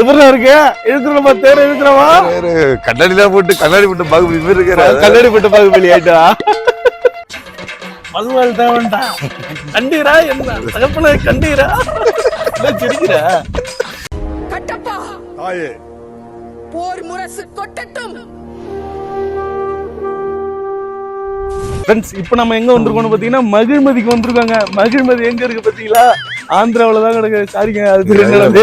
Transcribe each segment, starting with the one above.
எப்படி இருக்கு? இருக்கிறமா தேர் இருக்கிறவா வேறு கண்ணாடிலாம் போட்டு கண்ணாடி போட்டு பாகுபலி மாதிரி இருக்கிறாரு. கல்லடி போட்டு பாகுபலி ஆயிட்டா? பல்வாள் தேவன்டா. கண்டீரா என்ன? தகப்பன கண்டீரா? சிரிக்கிற? கட்டப்பா. தாயே. போர் முரசு கொட்டட்டும். ஃப்ரெண்ட்ஸ் இப்போ நம்ம எங்க வந்திருக்கோம்னு பாத்தீங்கன்னா மகிழ்மதிக்கு வந்திருக்காங்க. மகிழ்மதி எங்க இருக்கு பாத்தீங்களா? ஆந்திராவுல தான் கிடக்கு. சாரிங்க அது என்னது?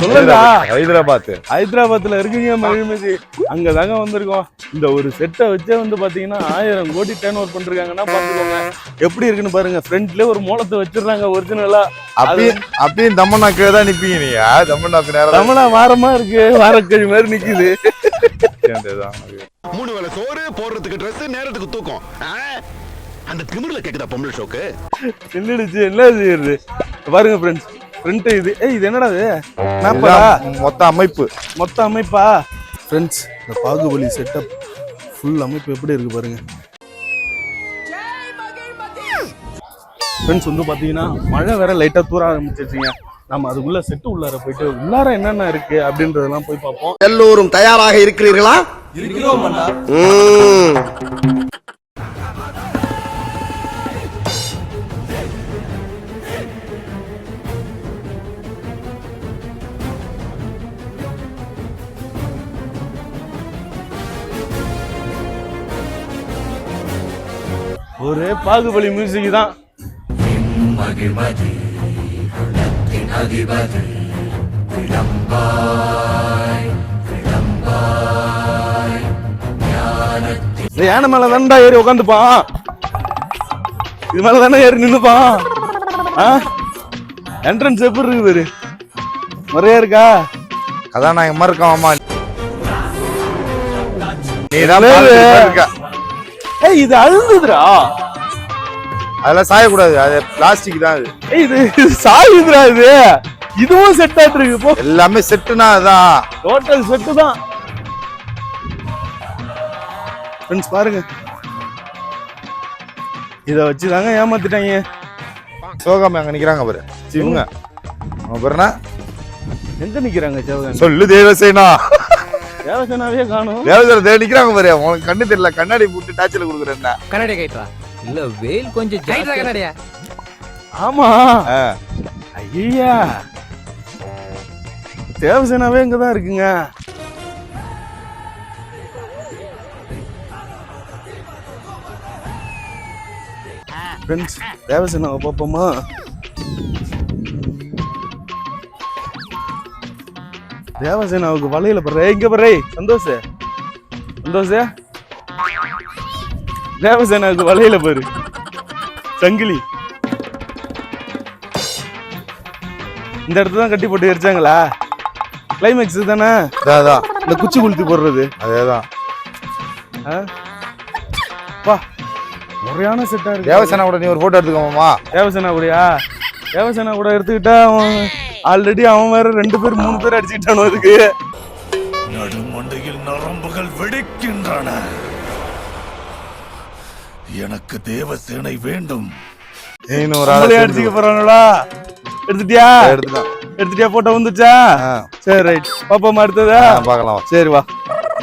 சொல்லுங்க ஹைதராபாத் ஹைதராபாத்ல இருக்குங்க மகிழ்மதி. அங்க தாங்க வந்திருக்கோம். இந்த ஒரு செட்டை வச்சே வந்து பாத்தீங்கன்னா ஆயிரம் கோடி டேர்ன் ஓவர் பண்றாங்கன்னா பாத்துக்கோங்க. எப்படி இருக்குன்னு பாருங்க. ஃப்ரண்ட்ல ஒரு மூலத்தை வச்சிடுறாங்க ஒரிஜினலா அப்பயும் தம்மண்ணா கீழே தான் நிப்பீங்க நீங்க. தம்மண்ணாக்கு நேரம் தமிழா வாரமா இருக்கு. வாரக்கழி மாதிரி நிக்குது. மூணு வேளை சோறு போடுறதுக்கு Dress நேரத்துக்கு தூக்கம்? அந்த திமிர்ல கேக்குதா பொம்பளை ஷோக்கு? நின்றுடுச்சு என்ன செய்யுது பாருங்க ஃப்ரெண்ட்ஸ் ஃப்ரண்ட் இது. ஏய் இது என்னடா இது? மேப்பா மொத்த அமைப்பு. மொத்த அமைப்பா? ஃப்ரெண்ட்ஸ் இந்த பாகுபலி செட்டப் ஃபுல் அமைப்பு எப்படி இருக்கு பாருங்க. ஃப்ரெண்ட்ஸ் வந்து பாத்தீங்கன்னா மழை வேற லைட்டா தூர ஆரம்பிச்சிருச்சுங்க. நம்ம அதுக்குள்ள செட்டு உள்ளார போயிட்டு உள்ளார என்னென்ன இருக்கு அப்படின்றதெல்லாம் போய் பார்ப்போம். எல்லோரும் தயாராக இருக்கிறீர்களா? ஒரே பாகுபலி மியூசிக் தான். இந்த யானை மேல தான்டா ஏறி உட்காந்துப்பான் இது மேல தானே ஏறி நின்னுப்பான் என்ட்ரன்ஸ் எப்படி இருக்கு பாரு? முறையா இருக்கா? கதாநாயகன் மாதிரி இருக்கான் மாமா நீ தான் இருக்க. இது அழுதுதுடா அதெல்லாம் சாயக்கூடாது அது பிளாஸ்டிக் தான் அது. இது சாயுதுடா இது. இதுவும் செட் ஆயிட்டு இருக்கு போ. எல்லாமே செட்டுனா அதான். டோட்டல் செட்டு தான். ஃப்ரெண்ட்ஸ் பாருங்க. இத வச்சு தாங்க ஏமாத்திட்டாங்க. சிவகாமி அங்க நிக்கிறாங்க பாரு. இவங்க அவங்க பேரு என்ன? எங்க நிக்கிறாங்க சொல்லு தேவசேனா. தேவசேனாவே காணும். தேவசேனா தேவ நிக்கிறாங்க பாரு. உனக்கு கண்ணு தெரியல. கண்ணாடி போட்டு டாச்சில் கொடுக்குறேன் கண்ணாடி கைட்ரா இல்ல வெயில் கொஞ்சம் கண்ணாடியா. ஆமா. ஐயா. தேவசேனாவே இங்க தான் இருக்குங்க. ஃப்ரெண்ட்ஸ் தேவசேனாவை பார்ப்போமா? தேவசேனாவுக்கு வலையில படுற இங்க படுற சந்தோஷ். சந்தோஷ். தேவசேனாவுக்கு வலையில பாரு. சங்கிலி. இந்த இடத்துல தான் கட்டி போட்டு எரிச்சாங்களா? கிளைமேக்ஸ் தானே? அதான் இந்த குச்சி குளுத்தி போடுறது. அதேதான்? வா. முறையான செட்டா இருக்கு. தேவசேனா கூட நீ ஒரு போட்டோ எடுத்துக்கோமாமா. தேவசேனா கூடயா தேவசேனா கூட எடுத்துக்கிட்டா ஆல்ரெடி அவன் வேற ரெண்டு பேர் மூணு பேர் அடிச்சுக்கிட்டானோ அதுக்கு. நடுமண்டையில் நரம்புகள் வெடிக்கின்றன. எனக்கு தேவசேனை வேண்டும். நீனு ஒரு ஆளை அடிச்சுக்க போறாங்களா எடுத்துட்டியா? எடுத்துக்கலாம் எடுத்துட்டியா போட்டோ வந்துச்சா? சரி ரைட் பாப்பாமா அடுத்ததா? ஆ, பார்க்கலாம். சரி வா.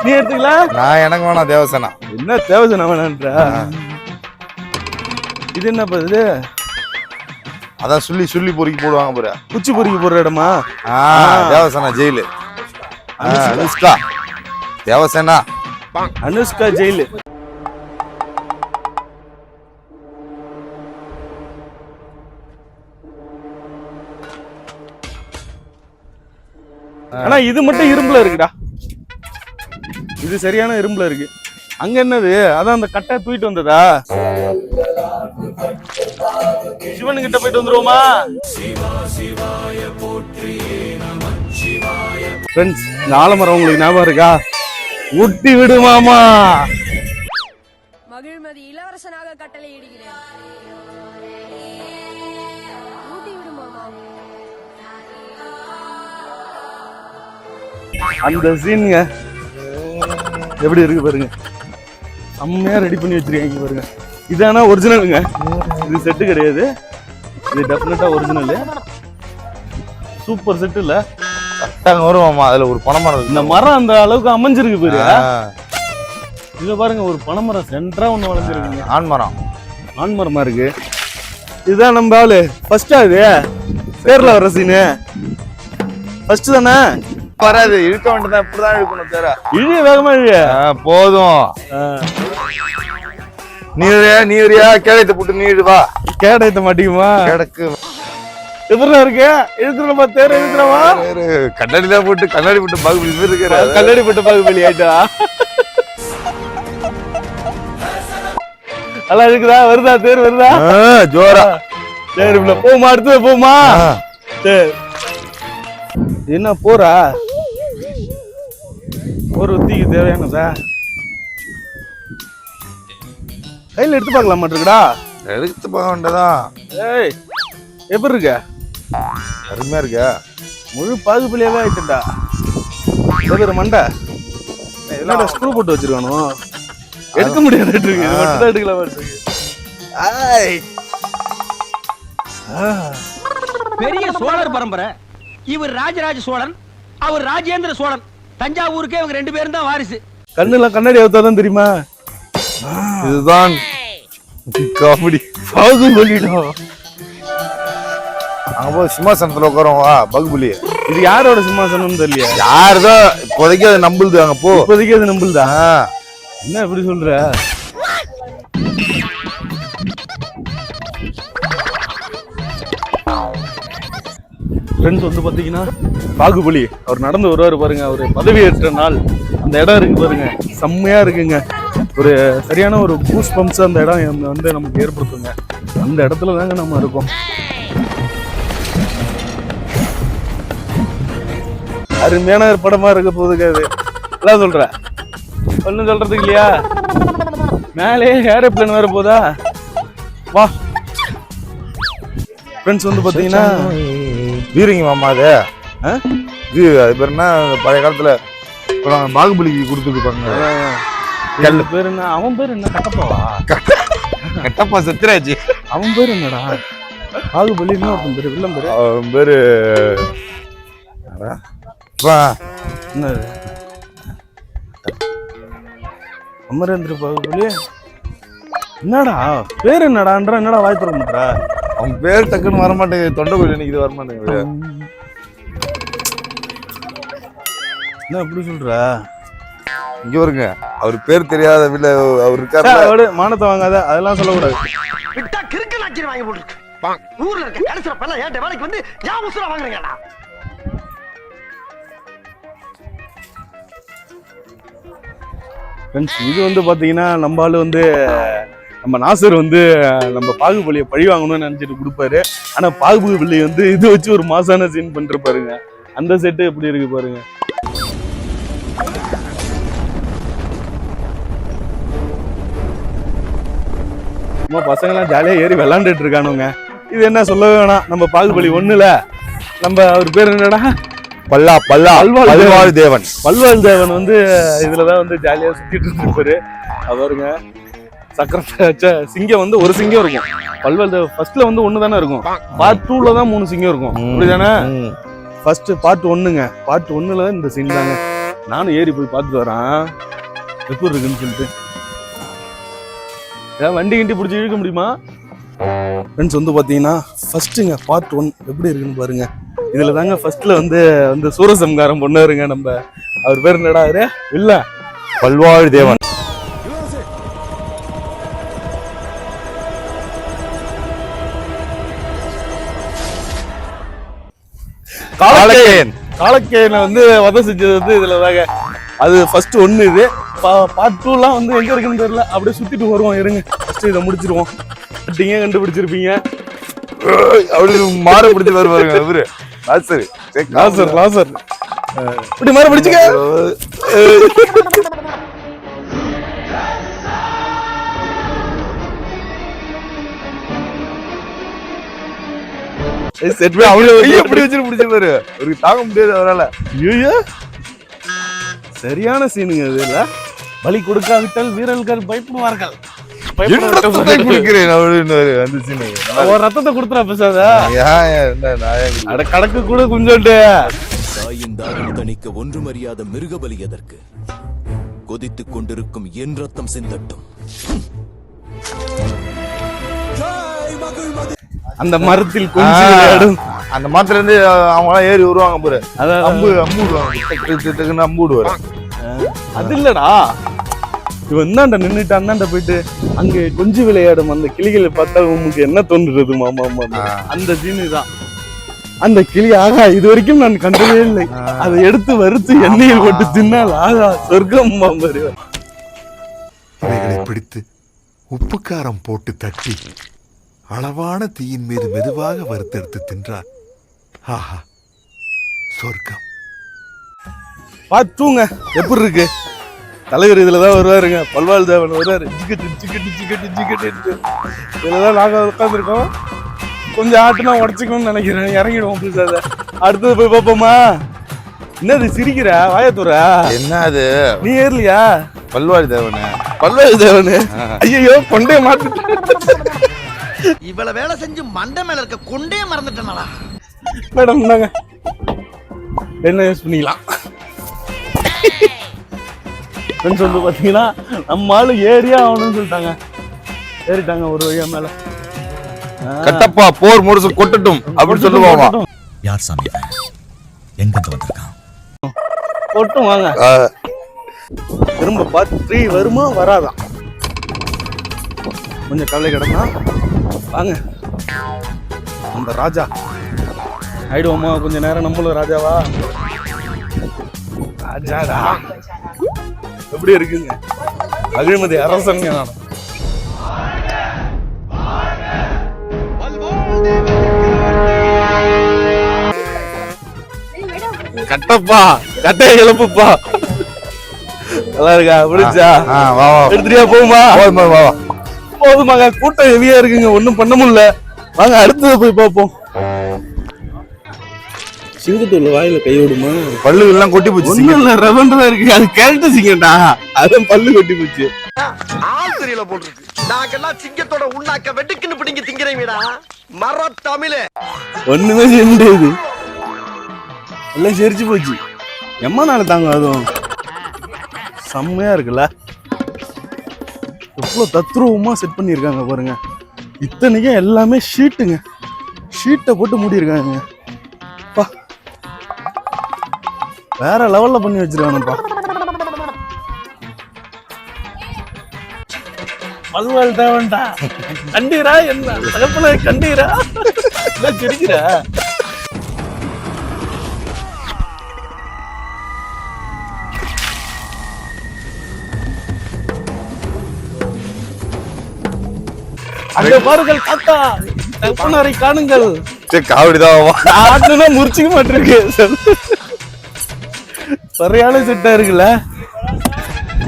நீ எடுத்துக்கலாம் நான் எனக்கு வேணாம் தேவசேனா. என்ன தேவசேனா வேணான்றா? இது என்ன இது? அதான் சொல்லி சொல்லி பொறுக்கி போடுவாங்க பாரு. குச்சி பொறுக்கி போடுற இடமா? தேவசேனா ஜெயிலு. அனுஷ்கா. தேவசேனா. அனுஷ்கா ஜெயிலு. ஆனா இது மட்டும் இரும்புல இருக்குடா. இது சரியான இரும்புல இருக்கு. அங்க என்னது? அதான் அந்த கட்டை தூக்கிட்டு வந்ததா? சிவன் கிட்ட போயிட்டு வந்துருவோமா? ஃப்ரெண்ட்ஸ் இந்த ஆலமரம் உங்களுக்கு ஞாபகம் இருக்கா? ஒட்டி விடு மாமா. மகிழ்மதி இளவரசனாக விடு மாமா. அந்த சீனுங்க எப்படி இருக்கு பாருங்க. செம்மையா ரெடி பண்ணி வச்சிருக்காங்க பாருங்க. இதானா ஒரிஜினலுங்க இது செட்டு கிடையாது. இது டெஃபினட்டா ஒரிஜினல் சூப்பர் செட் இல்ல. கரெக்டாங்க வரும் மாமா அதுல ஒரு பனைமரம். இந்த மரம் அந்த அளவுக்கு அமைஞ்சிருக்கு பாரு இங்க பாருங்க ஒரு பனைமரம் சென்டரா ஒண்ணு வளைஞ்சிருக்குங்க ஆண் மரம். ஆண் மரமா இருக்கு. இதுதான் நம்ம ஆளு. ஃபர்ஸ்டா இது. பேர்ல வர சீனு ஃபர்ஸ்ட் தானே? வராது இழுக்க வேண்டியதான் இப்படிதான் இழுக்கணும் தேர இழிய வேகமா இழிய போதும். நீ வரியா நீ வரியா கேடயத்தை போட்டு நீ இழு வா. கேடயத்த மாட்டேங்குமா கிடக்கு. எப்படி இருக்கு இருக்கிறப்ப தேர் இருக்கிறவா கண்ணாடி தான் போட்டு கண்ணாடி போட்டு பாகுபலி இருக்கிற கல்லடி பட்டு பாகுபலி ஆயிட்டா நல்லா இருக்குதா வருதா தேர் வருதா? ஜோரா. சரி போமா அடுத்தது போமா. சரி. என்ன போறா ஒரு உத்திக்கு தேவையானதா? கையில எடுத்து பார்க்கலாம் மாட்டிருக்கடா எடுத்து போக வேண்டியதான் ஏய் எப்படி இருக்க? அருமையா இருக்கா. முழு பாகுபலியாவே ஆயிட்டுடா பேர் மண்டை. என்னடா ஸ்க்ரூ போட்டு வச்சிருக்கானோ? எடுக்க முடியாது இருக்கு. மட்டும் தான் எடுக்கல மாட்டிருக்கு ஆய் பெரிய சோழர் பரம்பரை. இவர் ராஜராஜ சோழன் அவர் ராஜேந்திர சோழன். தஞ்சாவூருக்கே இவங்க ரெண்டு பேரும் தான் வாரிசு. கண்ணுல கண்ணாடி அவுத்தாதான் தெரியுமா? இதுதான் காமெடி. பாகுபலிடா அங்க போய் சிம்மாசனத்துல உட்காரோம் வா பாகுபலி இது யாரோட சிம்மாசனம்னு தெரியல யாருதோ? இப்போதைக்கு அது நம்புது அங்க போ. இப்போதைக்கு அது நம்புல்தா ஆ, என்ன இப்படி சொல்ற? ஃப்ரெண்ட்ஸ் வந்து பாத்தீங்கன்னா பாகுபலி அவர் நடந்து வருவாரு பாருங்க அவர் பதவி ஏற்ற நாள். அந்த இடம் இருக்கு பாருங்க. செம்மையா இருக்குங்க. ஒரு சரியான ஒரு பூஸ் பம்ப்ஸ் அந்த இடம் வந்து நமக்கு ஏற்படுத்துங்க. அந்த இடத்துல தாங்க நம்ம இருக்கோம். அருமையான ஒரு படமா இருக்க போகுதுங்க அது எல்லாம் சொல்ற. ஒன்றும் சொல்றதுக்கு இல்லையா? மேலே ஏரோப்ளேன் வேற போதா? வா. ஃப்ரெண்ட்ஸ் வந்து பார்த்தீங்கன்னா வீரங்க மாமா அது. ஆ? இது அது பேர் என்ன? பழைய காலத்தில் இப்ப நாங்க பாகுபலிக்கு கொடுத்துருப்பாங்க கல்லு பேர் என்ன? அவன் பேர் என்ன? கட்டப்பாவா? கட்டப்பா செத்துராச்சு அவன் பேர் என்னடா? பாகுபலி இன்னொருத்தன் பேரு? வில்லம் பேரு? அவன் பேரு என்ன? அமரேந்திர பாகுபலி என்னடா? பேர் என்னடான்ற என்னடா வாய் திறக்க மாட்டா அவன் பேர் டக்குன்னு வர மாட்டேங்குது தொண்டை கோயில் நிக்குது வர மாட்டேங்குது என்ன இப்படி சொல்ற? இங்க வருங்க அவர் பேர் தெரியாத வீட்ல அவர் இருக்காரு மானத்தை வாங்காத அதெல்லாம் சொல்லக்கூடாது. விட்டா கிறுக்கு நாச்சிரி வாங்கி போட்டுருக்கு. ஊர்ல இருக்க கடைசில பல்ல ஏன் வேலைக்கு வந்து ஏன் உசுர வாங்குறீங்கடா ஃப்ரெண்ட்ஸ் இது வந்து பாத்தீங்கன்னா நம்ம ஆளு வந்து நம்ம நாசர் வந்து நம்ம பாகுபலியை பழி வாங்கணும்னு நினைச்சிட்டு கொடுப்பாரு. ஆனா பாகுபலி வந்து இது வச்சு ஒரு மாசான சீன் பண்ணிட்டு பாருங்க அந்த செட்டு எப்படி இருக்கு பாருங்க. சும்மா பசங்கெல்லாம் ஜாலியா ஏறி விளாண்டுட்டு இருக்கானுங்க. இது என்ன சொல்லவே வேணாம். நம்ம பாகுபலி ஒண்ணுல. நம்ம அவர் பேர் என்னடா? பல்லா பல்லா பல்வாழ் தேவன் பல்வாழ் தேவன் வந்து இதுலதான் வந்து ஜாலியா சுத்திட்டு இருந்திருப்பாரு. அவருங்க வச்ச சிங்கம் வந்து ஒரு சிங்கம் இருக்கும். பல்வாழ் தேவன் ஃபர்ஸ்ட்ல வந்து ஒண்ணு தானே இருக்கும். பார்ட் டூல தான் மூணு சிங்கம் இருக்கும். அப்படிதானே. ஃபர்ஸ்ட் பார்ட் ஒண்ணுங்க. பார்ட் ஒண்ணுல தான் இந்த சீன் தாங்க. நானும் ஏறி போய் பார்த்துட்டு வரேன். எப்படி இருக்குன்னு சொல்லிட்டு. ஏன் வண்டி கிண்டி பிடிச்சி இழுக்க முடியுமா? ஃப்ரெண்ட்ஸ் வந்து பார்த்தீங்கன்னா ஃபர்ஸ்ட்டுங்க பார்ட் ஒன் எப்படி இருக்குன்னு பாருங்க. இதுல தாங்க ஃபர்ஸ்ட்ல வந்து வந்து சூரசம்காரம் பண்ணாருங்க நம்ம. அவர் பேர் என்னடா அவரு? இல்ல பல்வாழ் தேவன். காலக்கேயன் காலக்கேயனை வந்து வதை செஞ்சது வந்து இதுல தாங்க. அது ஃபர்ஸ்ட் ஒண்ணு இது. பார்ட் டூலாம் வந்து எங்க இருக்குன்னு தெரியல. அப்படியே சுத்திட்டு வருவோம் இருங்க. இதை முடிச்சிருவோம். நீங்க கண்டுபிடிச்சிருப்பீங்க. அப்படி மாற பிடிச்சு வருவாருங்க இவரு. லாசரு சரி, லாசர் லாசர் இப்படி மாதிரி பிடிச்சுக்க. செட் அவரு கையை எப்படி வச்சுட்டு பிடிச்சிருப்பாரு. அவருக்கு தாங்க முடியாது அவரால. ஐயோ சரியான சீனுங்க இது இல்ல? பலி கொடுக்காவிட்டால் வீரர்கள் பயப்படுவார்கள். ஒரு ரத்தத்தை கொடுத்துறா பேசாத? அட கணக்கு கூட கொஞ்சோண்டு தாயின் தாகம் தணிக்க ஒன்றுமறியாத மிருகபலி எதற்கு? கொதித்துக் கொண்டிருக்கும் என் ரத்தம் சிந்தட்டும். அந்த மரத்தில் கொஞ்சம் அந்த மரத்துல இருந்து அவங்க எல்லாம் ஏறி வருவாங்க பாரு அம்பு அம்பு விடுவாங்க. அம்பு விடுவாரு. அது இல்லடா. இவன் இந்தாண்ட அந்தாண்ட போயிட்டு அங்க கொஞ்சம் விளையாடும் அந்த கிளிகளை பார்த்தா உனக்கு என்ன தோன்றுறது மாமா மாமா. அந்த சீனு தான். அந்த கிளி ஆகா இது வரைக்கும் நான் கண்டதே இல்லை. அதை எடுத்து வறுத்து எண்ணெயில் போட்டு தின்னால் ஆகா சொர்க்கம் மாம்பரு பிடித்து உப்புக்காரம் போட்டு தட்டி அளவான தீயின் மீது மெதுவாக வறுத்தெடுத்து தின்றார். ஆஹா சொர்க்கம். பார்த்துங்க எப்படி இருக்கு? தலைவர் இதுல தான் வருவாருங்க. பல்வாள் தேவன் வருவாரு. ஜிக்கெட்டு ஜிக்கெட்டு ஜிக்கெட்டு ஜிக்கெட்டு இதுல தான் நாங்க உட்காந்துருக்கோம் கொஞ்சம் ஆட்டுனா உடச்சிக்கணும்னு நினைக்கிறேன். இறங்கிடுவோம் புதுசாக அடுத்தது போய் பார்ப்போமா? என்னது சிரிக்கிற? வாயத்துற என்ன அது நீ ஏறலையா? பல்வாரி தேவனே பல்வாள் தேவனு ஐயோ கொண்டே மாட்டு இவ்வளவு வேலை செஞ்சு மண்டை மேல இருக்க கொண்டே மறந்துட்டேனடா. மேடம் இந்தாங்க. என்ன யூஸ் பண்ணிக்கலாம். வந்து பார்த்தீங்கன்னா நம்ம ஆளு ஏறியா ஆகணும்னு சொல்லிட்டாங்க. ஏறிட்டாங்க ஒரு வழியா மேல. கட்டப்பா போர் முரசு கொட்டட்டும் அப்படின்னு சொல்லுவாமா யார் சாமி? எங்கிருந்து வந்திருக்கான்? கொட்டும் வாங்க. திரும்ப பார்த்து த்ரீ வருமா வராதா? கொஞ்சம் கவலை கிடந்தா வாங்க. அந்த ராஜா. ஆயிடுவோமா கொஞ்ச நேரம் நம்மளும் ராஜாவா? ராஜாடா. எப்படி இருக்குங்க. அகிழ்மதி அரசன் நான். கட்டப்பா கட்டைய கிளப்புப்பா நல்லா இருக்கா? பிடிச்சா ஆ, வா வா. எடுத்துட்டியா? போகுமா? போதுமா வா வா. போதுமாங்க கூட்டம் ஹெவியா இருக்குங்க. ஒண்ணும் பண்ண முடியல. வாங்க அடுத்தது போய் பார்ப்போம். சிங்கத்தூர்ல வாயில கை விடுமா பல்லு எல்லாம் கொட்டி போச்சு ஒண்ணும் இல்ல ரெவன்டா இருக்கு. அது கேரக்ட சிங்கடா அதான் பல்லு கொட்டி போச்சு. போல் இருக்கு நாங்கெல்லாம் சிங்கத்தோட உண்ணாக்க வெட்டுக்குன்னு பிடிங்க திங்கிறீங்கடா. மர தமிழே. ஒண்ணுமே செய்ய முடியாது. எல்லாம் செரிச்சு போச்சு. எம்மா நாள் தாங்க அதுவும்? செம்மையா இருக்குல்ல. எவ்வளோ தத்ரூபமா செட் பண்ணியிருக்காங்க பாருங்க. இத்தனைக்கும் எல்லாமே ஷீட்டுங்க ஷீட்டை போட்டு மூடியிருக்காங்க. வேற லெவல்ல பண்ணி வச்சிருக்கானுப்பா மதுவால் தேவன்டா. கண்டீரா என்ன? தகப்பன கண்டீரா? சிரிக்கிற? அங்க பாருங்கள் தாத்தா. தகப்பனாரை காணுங்கள். காவடிதான் முறிச்சிக்க மாட்டிருக்கு. சரியான செட்டா இருக்குல்ல?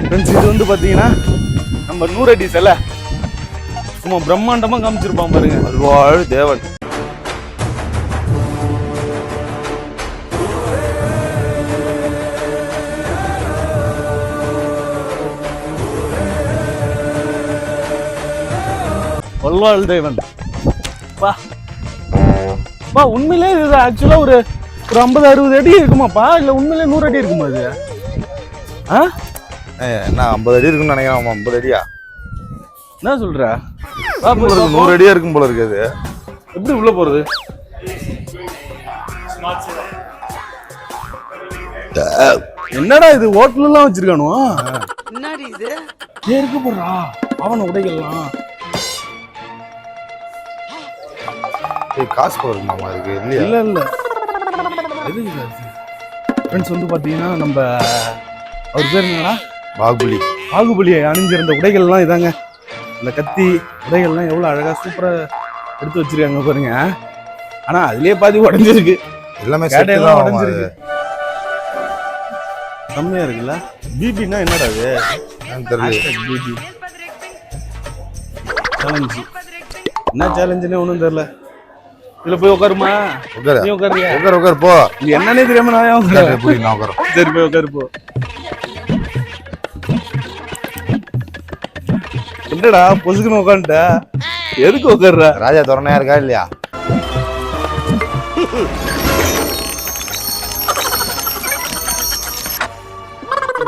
ஃப்ரெண்ட்ஸ் இது வந்து பாத்தீங்கன்னா நம்ம நூறடி சிலை சும்மா பிரம்மாண்டமா காமிச்சிருப்பான் பாருங்க. பல்வாழ் தேவன். வல்வாள் தேவன். பா பா உண்மையிலே இது ஆக்சுவலா ஒரு ஒரு ஐம்பது அறுபது அடி இருக்குமாப்பா? இல்ல உண்மையிலே நூறு அடி இருக்குமா இது ஆ? என்ன ஐம்பது அடி இருக்குன்னு நினைக்கிறேன் ஐம்பது அடியா? என்ன பார்ப்போம். நூறு அடியா இருக்கும் போல இருக்கு அது. எப்படி உள்ள போறது? என்னடா இது? ஹோட்டல் எல்லாம் வச்சிருக்கானோ என்னடி இது? இருக்கு போடுறா அவன உடைகள்லாம் காசு இல்லையா? இல்ல இல்ல. எதுக்கு ஃப்ரெண்ட்ஸ் வந்து பாத்தீங்கன்னா நம்ம அவர் பேர் என்னடா பாகுபலி. பாகுபலியை அணிஞ்சிருந்த உடைகள்லாம் இதாங்க. இந்த கத்தி உடைகள்லாம் எவ்வளவு அழகா சூப்பரா எடுத்து வச்சிருக்காங்க பாருங்க. ஆனா அதுலயே பாதி உடைஞ்சிருக்கு. எல்லாமே அது. உடைஞ்சிருக்கு. செம்மையா இருக்குல்ல? பிபின்னா என்னடா அது? பிபி சேலஞ்சு என்ன சேலஞ்சுன்னு ஒன்றும் தெரியல. இதுல போய் உட்காருமா உட்காரு நீ உட்காருங்க உட்கார் உட்கார் போ. இது என்னன்னே தெரியாம நான் உட்காருறேன்? புரியுது, நான் உட்காரோம் சரி போய் உட்காரு போ. என்னடா பொசுக்குன்னு உட்காந்துட்ட எதுக்கு உட்கார்ற ராஜா துறனையா இருக்கா இல்லையா?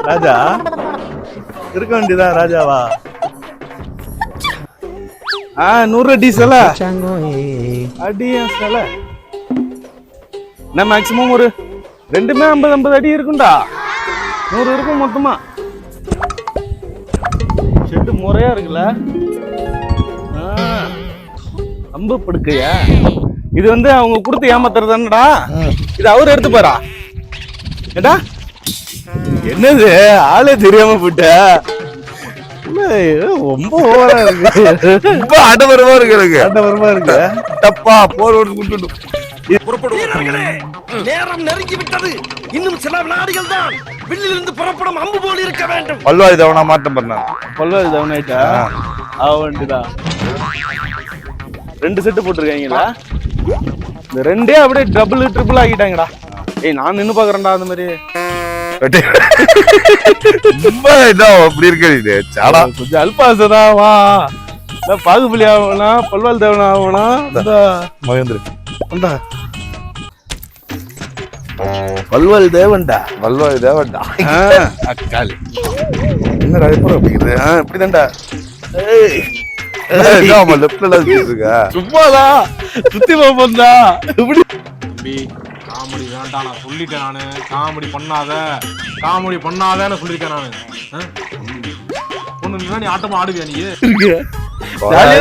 ராஜா இருக்க வேண்டியதான் ராஜாவா? ஆ நூறு அடி சில அடி சில. என்ன மேக்சிமம் ஒரு ரெண்டுமே ஐம்பது ஐம்பது அடி இருக்கும்டா. நூறு இருக்கும் மொத்தமா. ஷெட்டு முறையா இருக்குல்ல? அம்பு படுக்கையா? இது வந்து அவங்க கொடுத்து ஏமாத்துறதானடா இது அவர் எடுத்துப்பாரா? ஏடா என்னது? ஆளே தெரியாம இது ரொம்ப ஓவரா இருக்கு. ரொம்ப ஆடவரமா இருக்கு. எனக்கு ஆண்டவரமா இருக்கு தப்பா போர் ஓட்டு விட்டுட்டு நேரம் நெருங்கி விட்டது. இன்னும் சில வினாடிகள் தான். வில்லிலிருந்து புறப்படும் அம்பு போல் இருக்க வேண்டும். பல்வாரி தவணா மாட்டம் பண்ணாங்க. பல்வாரி டவுன் ஆயிட்டா ஆ வேண்டியதா ரெண்டு செட்டு போட்டிருக்காங்களா இந்த ரெண்டே அப்படியே டபுள் ட்ரிபிள் ஆக்கிட்டாங்கடா. ஏய் நான் நின்னு பாக்குறேன்டா அந்த மாதிரி. ரொம்ப அப்படி இருக்கு சாடா. கொஞ்சம் அல்பாசதான் வா. பாகுபலி பல்வால் தேவன் ஆகணும் இந்த மகேந்திர வந்தா. பல்வால் தேவன்டா. பல்வாரி தேவன்டா. ஆ, அக்காளி. என்னடா எப்போ ஏய். லெப்ட்ல இருக்க? சும்மாதான் சுத்தி போப்பா இப்படி. காமெடி வேண்டாம் நான் சொல்லிட்டேன் நானு. காமெடி பண்ணாத. காமெடி பண்ணாதன்னு சொல்லியிருக்கேன் நானு. பொண்ணு நீ ஆட்டமா ஆடுவியா நீ?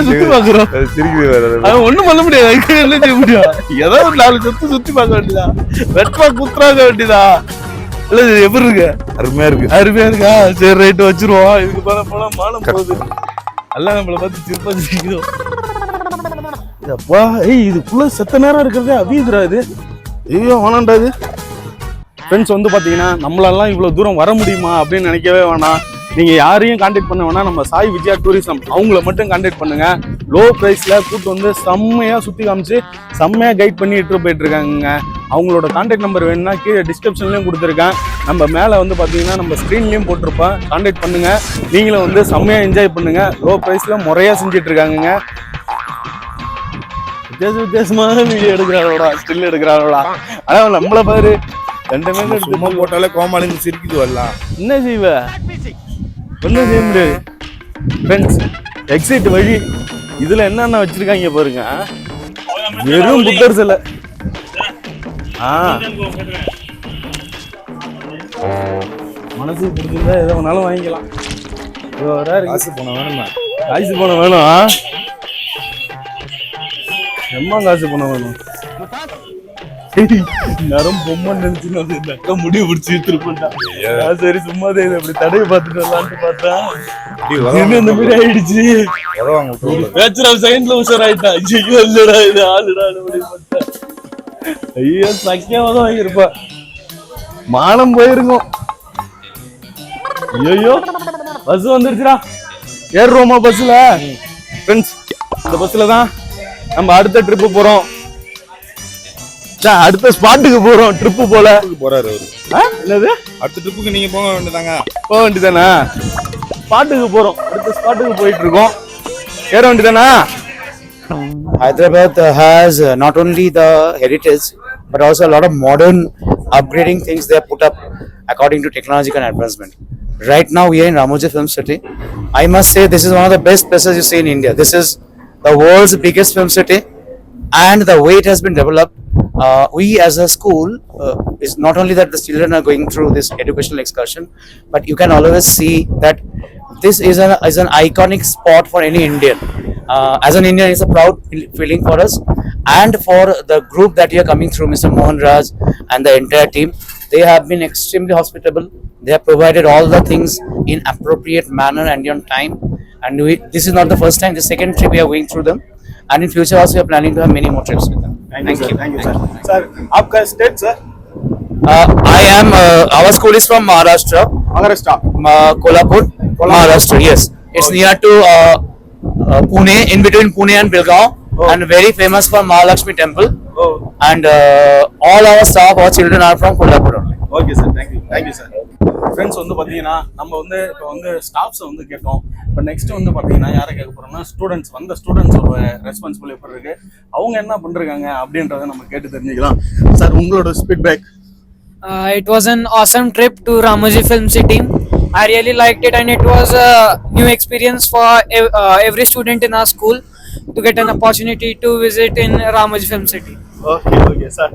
சுத்தி பாக்குறோம். சிரிக்குது வேற அவன் ஒண்ணும் பண்ண முடியாது. என்ன செய்ய முடியும். ஏதோ ஒரு நாலு சுத்தி சுத்தி பார்க்க வேண்டியதா வெட்டமா குத்துறாங்க வேண்டியதா? இல்ல இது எப்படி இருக்கு? அருமையா இருக்கு. அருமையா இருக்கா? சரி ரைட்டு வச்சிருவோம். இதுக்கு போனா மானம் போகுது. எல்லாம் நம்மள பார்த்து சிரிப்பா சிரிக்கிறோம் அப்பா ஏய் இதுக்குள்ள செத்த நேரம் இருக்கிறதே அவியுதுடா இது. ஐயோ வேணாண்டா இது. ஃப்ரெண்ட்ஸ் வந்து பார்த்தீங்கன்னா நம்மளாலாம் இவ்வளோ தூரம் வர முடியுமா அப்படின்னு நினைக்கவே வேணாம். நீங்கள் யாரையும் காண்டாக்ட் பண்ண வேணாம். நம்ம சாய் விஜயா டூரிசம் அவங்கள மட்டும் காண்டாக்ட் பண்ணுங்க. லோ ப்ரைஸில் கூப்பிட்டு வந்து செம்மையாக சுற்றி காமிச்சு செம்மையாக கைட் பண்ணி இட்டு போயிட்டுருக்காங்க அவங்களோட காண்டாக்ட் நம்பர் வேணும்னா கீழே டிஸ்கிரிப்ஷன்லேயும் கொடுத்துருக்கேன். நம்ம மேலே வந்து பார்த்தீங்கன்னா நம்ம ஸ்க்ரீன்லேயும் போட்டிருப்பேன் காண்டாக்ட் பண்ணுங்கள் நீங்களும் வந்து செம்மையாக என்ஜாய் பண்ணுங்கள் லோ ப்ரைஸில் முறையாக செஞ்சிட்ருக்காங்க வித்தியாச வித்தியாசமான வீடியோ எடுக்கிறாரோடா ஸ்டில் எடுக்கிறாரோடா ஆனா நம்மள பாரு. ரெண்டுமே எடுத்து சும்மா போட்டாலே கோமாளிங்க சிரிக்குது வரலாம் என்ன செய்வ? ஒன்றும் செய்ய முடியாது. ஃப்ரெண்ட்ஸ் எக்ஸிட் வழி. இதுல என்னென்ன வச்சிருக்காங்க பாருங்க. வெறும் புத்தர் சிலை ஆ. மனசுக்கு பிடிச்சிருந்தா எதை வேணாலும் வாங்கிக்கலாம். காசு போன வேணுமா? காசு பணம் வேணும் எம்மா காசு பணம் வேணும்? நேரம் பொம்மை நினைச்சு நான் இந்த அக்கா முடிவு பிடிச்சி நான் சரி சும்மா தான் இதை அப்படி தடையை பார்த்துட்டு வரலான்ட்டு பார்த்தா இந்த மாதிரி ஆயிடுச்சு. விட்டு பேச்சுரா செகண்ட்ல உஷார் ஆயிட்டா ஐயோ இல்லடா இது ஆளுடா ஐயோ சக்கியாவா தான் வாங்கியிருப்பா. மானம் போயிருங்க. ஐயோ பஸ் வந்துருச்சுடா. ஏறுறோமா பஸ்ல ஃப்ரெண்ட்ஸ் இந்த பஸ்ல தான் நம்ம அடுத்த ட்ரிப்பு போறோம் அடுத்த ஸ்பாட்டுக்கு போறோம் ட்ரிப்பு போல போறாரு அவரு? என்னது அடுத்த ட்ரிப்புக்கு நீங்க போக வேண்டியதாங்க போக வேண்டியதானே ஸ்பாட்டுக்கு போறோம் அடுத்த ஸ்பாட்டுக்கு போயிட்டு இருக்கோம் ஏற வேண்டியதானா Hyderabad uh, has uh, not only the heritage but also a lot of modern upgrading things they have put up according to technological advancement. Right now we are in Ramoji Film City. I must say this is one of the best places you see in India. This is the world's biggest film city and the way it has been developed. Uh, we as a school uh, is not only that the children are going through this educational excursion, but you can always see that this is an is an iconic spot for any Indian. Uh, as an Indian, it's a proud feeling for us, and for the group that you are coming through, Mr. Mohan Raj and the entire team. They have been extremely hospitable. They have provided all the things in appropriate manner and on time. And we, this is not the first time. The second trip we are going through them, and in future also we are planning to have many more trips with them. Thank, you. Thank you sir sir आपका state sir Uh, I am. Uh, our school is from Maharashtra, Maharashtra uh, Kolhapur, Maharashtra. Yes, it's near to uh, uh, Pune, in between Pune and Belgaum, Oh. and very famous for Mahalakshmi Temple. Oh And uh, all our staff, our children are from Kolhapur. only. Okay sir thank you thank you sir friends வந்து பார்த்தீங்கன்னா நம்ம வந்து இப்போ வந்து ஸ்டாஃப்ஸை வந்து கேட்டோம் இப்போ next வந்து பார்த்தீங்கன்னா யாரை கேட்க போறோம்னா ஸ்டூடெண்ட்ஸ் வந்த ஸ்டூடெண்ட்ஸோட ரெஸ்பான்சிபிள் எப்படி இருக்கு அவங்க என்ன பண்ணிருக்காங்க அப்படின்றத நம்ம கேட்டு தெரிஞ்சுக்கலாம் சார் உங்களோட speed back Uh, it was an awesome trip to Ramoji Film City. I really liked it, and it was a new experience for ev- uh, every student in our school to get an opportunity to visit in Ramoji Film City. Okay okay sir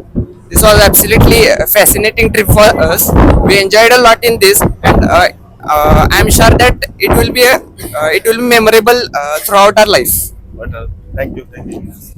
This was absolutely a fascinating trip for us. We enjoyed a lot in this, and uh, uh, uh, I'm sure that it will be a uh, it will be memorable uh, throughout our life. Thank you, thank you.